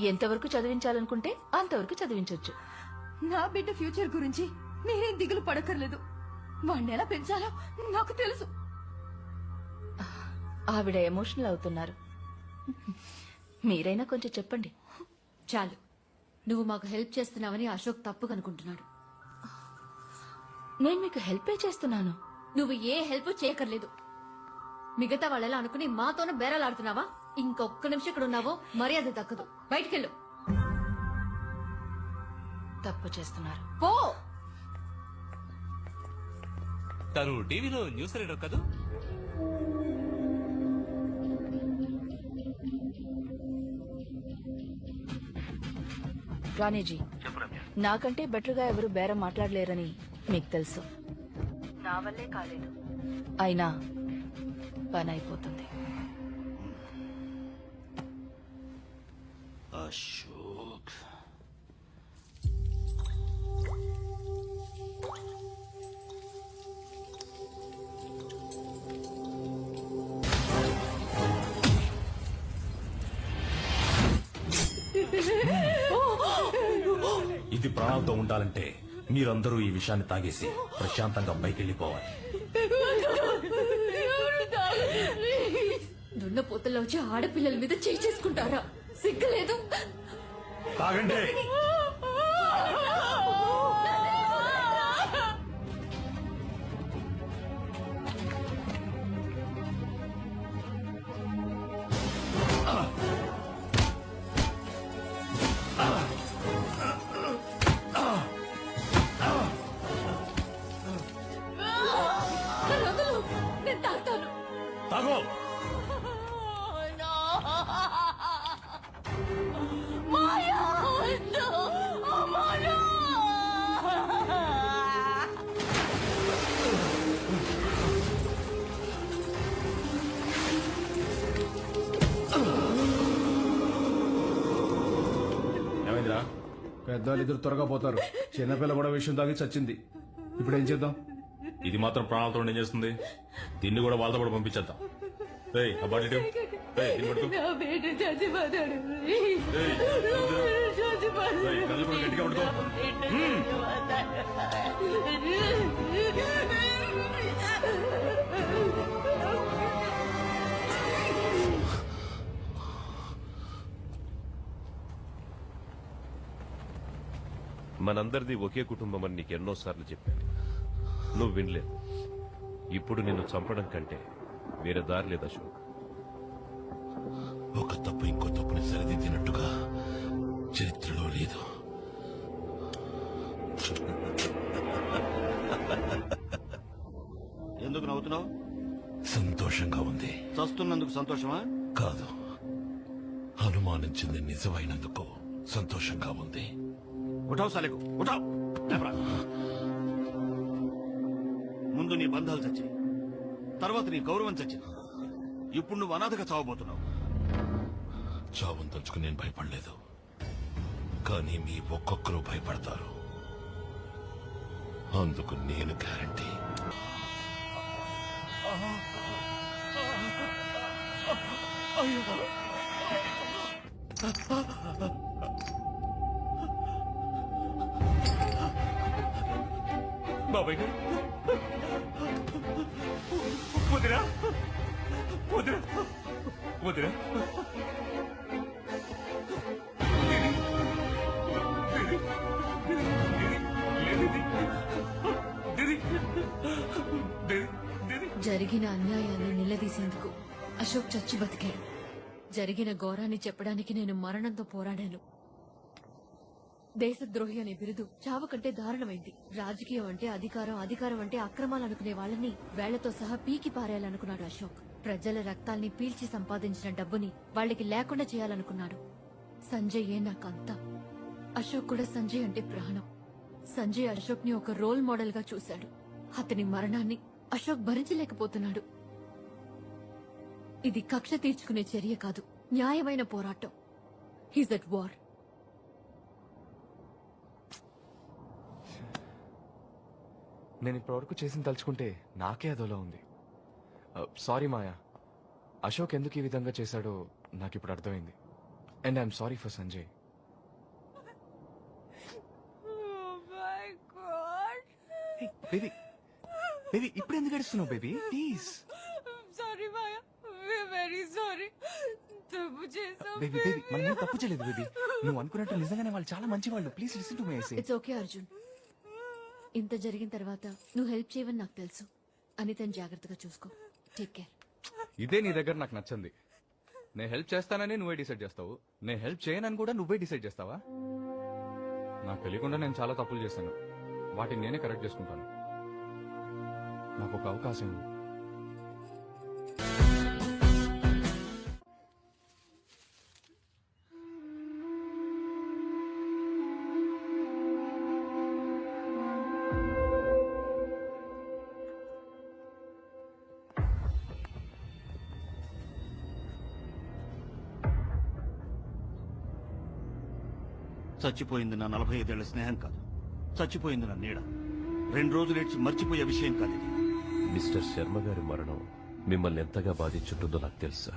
ఎంతవరకు చదివించాలనుకుంటే అంతవరకు చదివించొచ్చు. నా బిడ్డ ఫ్యూచర్ గురించి మీరేం దిగులు పడక్కర్లేదు. వాణ్ణి ఎలా పెంచాలో నాకు తెలుసు. ఆవిడ ఎమోషనల్ అవుతున్నారు. మీరైనా కొంచెం చెప్పండి. చాలు. నువ్వు మాకు హెల్ప్ చేస్తున్నావని అశోక్ తప్పు కనుకుంటున్నాడు నేను మీకు హెల్పే చేస్తున్నాను. నువ్వు ఏ హెల్ప్ చేయక్కర్లేదు. మిగతా వాళ్ళలా అనుకుని మాతోనే బేరాలాడుతున్నావా? ఇంకొక్క నిమిషం ఇక్కడ ఉన్నావో మర్యాద దక్కదు. బయటికెళ్ళు. తప్పు చేస్తున్నారు. పో! తను టీవీలో న్యూస్ రీడర్ కదూ? రాణిజీ నాకంటే బెటర్గా ఎవరు బేరం మాట్లాడలేరని మీకు తెలుసు. నా వల్లే కాలేదు. అయినా పని అయిపోతుంది. ఇది ప్రాణాలతో ఉండాలంటే మీరందరూ ఈ విషయాన్ని తాగేసి ప్రశాంతంగా పైకి వెళ్ళిపోవాలి పోతల్లో వచ్చి ఆడపిల్లల మీద చేయి చేసుకుంటారా? సిగ్గులేదు. తాగండి. నన్ను పెద్దవాళ్ళు ఇద్దరు త్వరగా పోతారు. చిన్నపిల్ల కూడా విషయం తాగి చచ్చింది. ఇప్పుడు ఏం చేద్దాం? ఇది మాత్రం ప్రాణాలతో ఏం చేస్తుంది? దీన్ని కూడా వాళ్ళతో కూడా పంపించేద్దాం. రేయ్ ఆ బాటిల్ ఇటు. రేయ్, దీన్ని పట్టుకో. నా బిడ్డ చచ్చిపోతాడు రేయ్, రేయ్, కళ్ళు కూడా గట్టిగా పట్టుకో. మనందరిది ఒకే కుటుంబం అని నీకు ఎన్నోసార్లు చెప్పాను. నువ్వు వినలేదు. ఇప్పుడు నిన్ను చంపడం కంటే వేరే దారి లేదు అశోక్. ఒక తప్పు ఇంకో తప్పుని సరిదిద్దినట్టుగా చరిత్రలో లేదు. ఎందుకు నవ్వుతున్నావు? సంతోషంగా ఉంది. చస్తున్నందుకు సంతోషమా? కాదు. అనుమానించింది నిజమైనందుకు సంతోషంగా ఉంది. ఉఠావు సాలెకు. ఉఠావు. ముందు నీ బంధాలు చచ్చాయి తర్వాత నీ గౌరవం చచ్చింది ఇప్పుడు నువ్వు అనాథగా చావబోతున్నావు. చావును తలుచుకుని నేను భయపడలేదు. కానీ మీ ఒక్కొక్కరు భయపడతారు. అందుకు నేను గ్యారంటీ. బాబాయ్. వదిరా వదిరా వదిరా జరిగిన అన్యాయాన్ని నిలదీసేందుకు అశోక్ చచ్చి బతికాడు. జరిగిన ఘోరాన్ని చెప్పడానికి నేను మరణంతో పోరాడాను. దేశద్రోహి అనే బిరుదు. చావు కంటే దారుణమైంది. రాజకీయం అంటే అధికారం అధికారం అంటే అక్రమాలు అనుకునే వాళ్ళని వేళ్ళతో సహా పీకి పారేయాలనుకున్నాడు అశోక్. ప్రజల రక్తాల్ని పీల్చి సంపాదించిన డబ్బుని వాళ్ళకి లేకుండా చేయాలనుకున్నాడు. సంజయ్ ఏ నాకంతా అశోక్ కూడా సంజయ్ అంటే ప్రాణం. సంజయ్ అశోక్ని ఒక రోల్ మోడల్గా చూశాడు. అతని మరణాన్ని అశోక్ భరించలేకపోతున్నాడు. ఇది కక్ష తీర్చుకునే చర్య కాదు. న్యాయమైన పోరాటం. హీజ్ అట్ వార్ నేను ఇప్పటివరకు చేసిన తలుచుకుంటే నాకే అదోలా ఉంది. సారీ మాయా. అశోక్ ఎందుకు ఈ విధంగా చేశాడో నాకు ఇప్పుడు అర్థమైంది and I'm sorry for Sanjay baby baby ఇప్పుడు ఎందుకు గడుస్తున్నావు baby please sorry Maya. Very sorry తప్పు చేసాం బేబీ బేబీ మనం తప్పు చేయలేదు బేబీ నువ్వు అనుకున్నట్టు నిజంగానే వాళ్ళు చాలా మంచి వాళ్ళు please listen to my say it's okay Arjun ఇంత జరిగిన తర్వాత నువ్వు హెల్ప్ చేయవని నాకు తెలుసు. అనితని జాగ్రత్తగా చూసుకో. టేక్ కేర్ ఇదే నీ దగ్గర నాకు నచ్చింది. నేను హెల్ప్ చేస్తానని నువ్వే డిసైడ్ చేస్తావు. నేను హెల్ప్ చేయనని కూడా నువ్వే డిసైడ్ చేస్తావా? నాకు తెలియకుండా నేను చాలా తప్పులు చేశాను. వాటిని నేనే కరెక్ట్ చేసుకుంటాను. నాకు ఒక అవకాశం ఇవ్వు. చచ్చిపోయింది నా నలభై ఐదేళ్ళ స్నేహం కాదు. చచ్చిపోయింది నా నీడ. రెండు రోజులు ఏడ్చి మర్చిపోయే విషయం కాదు ఇది. మిస్టర్ శర్మ గారి మరణం మిమ్మల్ని ఎంతగా బాధించుంటుందో నాకు తెలుసా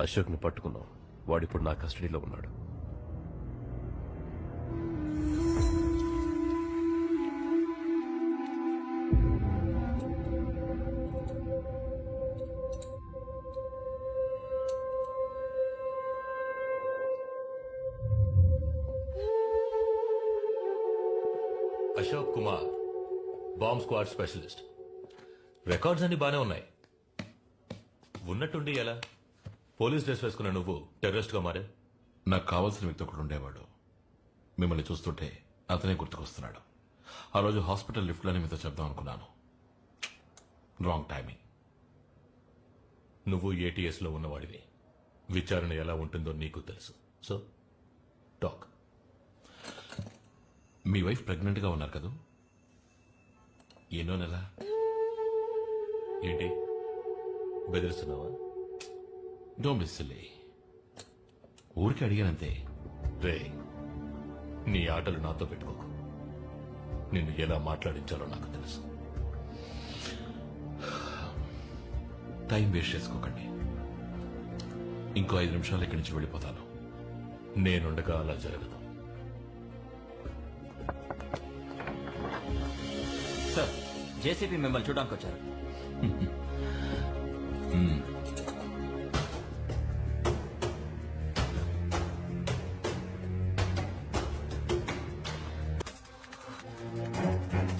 అశోక్ని పట్టుకున్నాం. వాడిప్పుడు నా కస్టడీలో ఉన్నాడు. Ashok Kumar bomb squad specialist. Records అన్ని బానే ఉన్నాయి. ఉన్నట్టుండి ఎలా? పోలీస్ డ్రెస్ వేసుకున్న నువ్వు టెర్రరిస్ట్గా మారే? నాకు కావాల్సిన వ్యక్తి ఒకడు ఉండేవాడు. మిమ్మల్ని చూస్తుంటే అతనే గుర్తుకొస్తున్నాడు. ఆ రోజు హాస్పిటల్ లిఫ్ట్లోనే మీతో చెప్దాం అనుకున్నాను. Wrong timing. నువ్వు ఏటీఎస్లో ఉన్నవాడివి. విచారణ ఎలా ఉంటుందో నీకు తెలుసు. So talk. మీ వైఫ్ ప్రెగ్నెంట్గా ఉన్నారు కదా? ఎన్నో నెల. ఏంటి? బెదిరిస్తున్నావా? డోంట్ బి ఊరికి అడిగానంతే. రే నీ ఆటలు నాతో పెట్టుకోకు. నిన్ను ఎలా మాట్లాడించాలో నాకు తెలుసు. టైం వేస్ట్ చేసుకోకండి. ఇంకో ఐదు నిమిషాలు ఇక్కడి నుంచి వెళ్ళిపోతాను. నేనుండగా అలా జరగదు. సార్ జేసీపీ మిమ్మల్ని చూడడానికి వచ్చారు.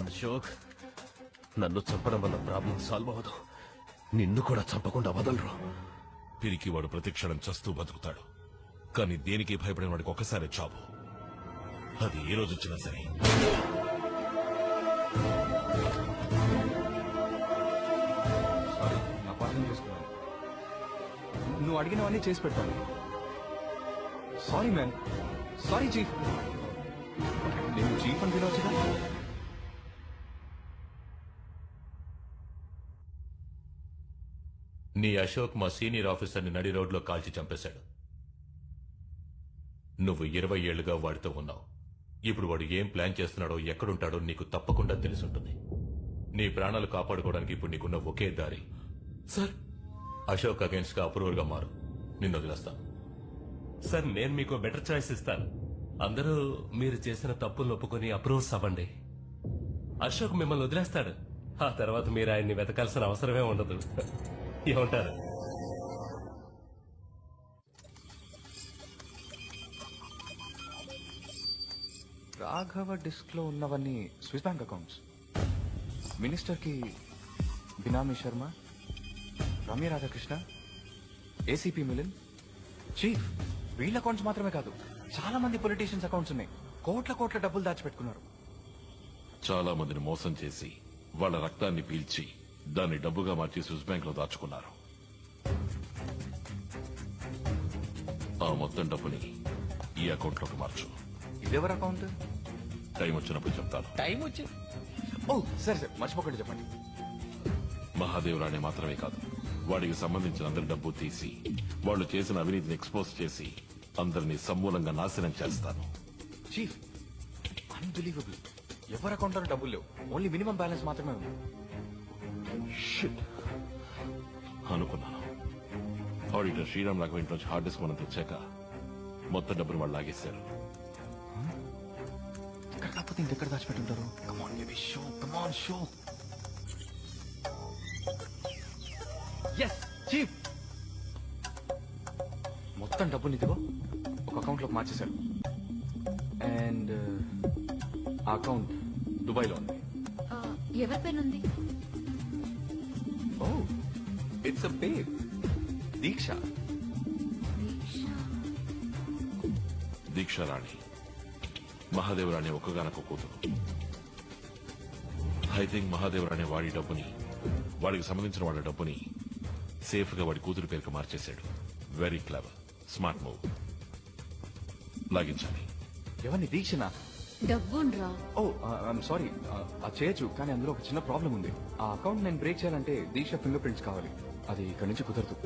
అశోక్ నన్ను చంపడం వల్ల ప్రాబ్లం సాల్వ్ అవ్వదు. నిన్ను కూడా చంపకుండా వదలరు. పిరికి వాడు ప్రతిక్షణం చస్తూ బతుకుతాడు. కానీ దేనికి భయపడిన వాడికి ఒక్కసారి చావు. అది ఏ రోజు వచ్చినా సరే. సారీ నా చేసుకున్నాను. నువ్వు అడిగినవన్నీ చేసి పెట్టాను సారీ మ్యాన్ సారీ చీఫ్ నేను చీఫ్ అని పిలవచ్చుగా నీ అశోక్ మా సీనియర్ ఆఫీసర్ని నడి రోడ్లో కాల్చి చంపేశాడు. నువ్వు ఇరవై ఏళ్ళుగా వాడితో ఉన్నావు. ఇప్పుడు వాడు ఏం ప్లాన్ చేస్తున్నాడో ఎక్కడుంటాడో నీకు తప్పకుండా తెలుసుంటుంది. నీ ప్రాణాలు కాపాడుకోవడానికి ఇప్పుడు నీకున్న ఒకే దారి. సార్ అశోక్ అగేన్స్ట్గా అప్రూవల్గా మారు. నిన్ను వదిలేస్తాను. సార్ నేను మీకు బెటర్ చాయిస్ ఇస్తాను. అందరూ మీరు చేసిన తప్పులు ఒప్పుకొని అప్రూవ్స్ అవ్వండి. అశోక్ మిమ్మల్ని వదిలేస్తాడు. ఆ తర్వాత మీరు ఆయన్ని వెతకాల్సిన అవసరమే ఉండదు. ఏమంటారు? రాఘవ డిస్క్లో ఉన్నవన్నీ స్విస్ బ్యాంక్ అకౌంట్స్. మినిస్టర్కి బినామీ Sharma Ramya Radhakrishna ACP melon chief వీళ్ళ అకౌంట్స్ మాత్రమే కాదు చాలా మంది పొలిటీషియన్స్ అకౌంట్స్ ఉన్నాయి. కోట్ల కోట్ల డబ్బులు దాచిపెట్టుకున్నారు. చాలా మందిని మోసం చేసి వాళ్ళ రక్తాన్ని పీల్చి దాన్ని డబ్బుగా మార్చి స్విస్ బ్యాంక్లో దాచుకున్నారు. ఆ మొత్తం డబ్బుని ఈ అకౌంట్లోకి మార్చు. ఇదెవరి అకౌంట్? టైం వచ్చినప్పుడు చెప్తాను. టైం వచ్చి ఓ సరే సరే మర్చిపోకండి చెప్పండి. మహాదేవరాణి మాత్రమే కాదు వాడికి సంబంధించిన అందరి డబ్బు తీసి వాళ్ళు చేసిన అవినీతిని ఎక్స్పోజ్ చేసి అందరినీ సమూలంగా నాశనం చేస్తాను. చీఫ్ అన్బిలీవబుల్ ఎవరి అకౌంట్లో డబ్బులు లేవు. ఓన్లీ మినిమం బ్యాలెన్స్ మాత్రమే ఉంది. అనుకున్నాను. ఆడిటర్ శ్రీరామ్ రాఘవ ఇంటి నుంచి హార్డ్ డిస్క్ మనం తెచ్చాక మొత్తం డబ్బులు వాళ్ళు లాగేశారు. కాకపోతే ఇంకెక్కడ దాచిపెట్టుంటారు? Come on baby show come on show yes chief మొత్తం డబ్బుని ఇదిగో ఒక అకౌంట్లోకి మార్చేశాడు. అండ్ ఆ అకౌంట్ దుబాయ్లో ఉంది. ఎవరి పేరుంది ఓ ఇట్స్ అ బేబ్ దీక్ష. దీక్షారాణి మహాదేవరాణి ఒక్కగానొక్క కూతురు ఐ థింక్ మహాదేవరాణి వాడి డబ్బుని వాడికి సంబంధించిన వాళ్ళ డబ్బుని సేఫ్గా వాడి కూతురు పేరుకు మార్చేశాడు. వెరీ క్లవర్ స్మార్ట్ మూవ్ లాగించాలి. ఎవరిని? దీక్షనా? డబ్బుండ్రా. ఓ ఐఎమ్ సారీ అది చేయొచ్చు కానీ అందులో ఒక చిన్న ప్రాబ్లం ఉంది. ఆ అకౌంట్ నేను బ్రేక్ చేయాలంటే దీక్ష ఫింగర్ ప్రింట్స్ కావాలి. అది ఇక్కడి నుంచి కుదరదు.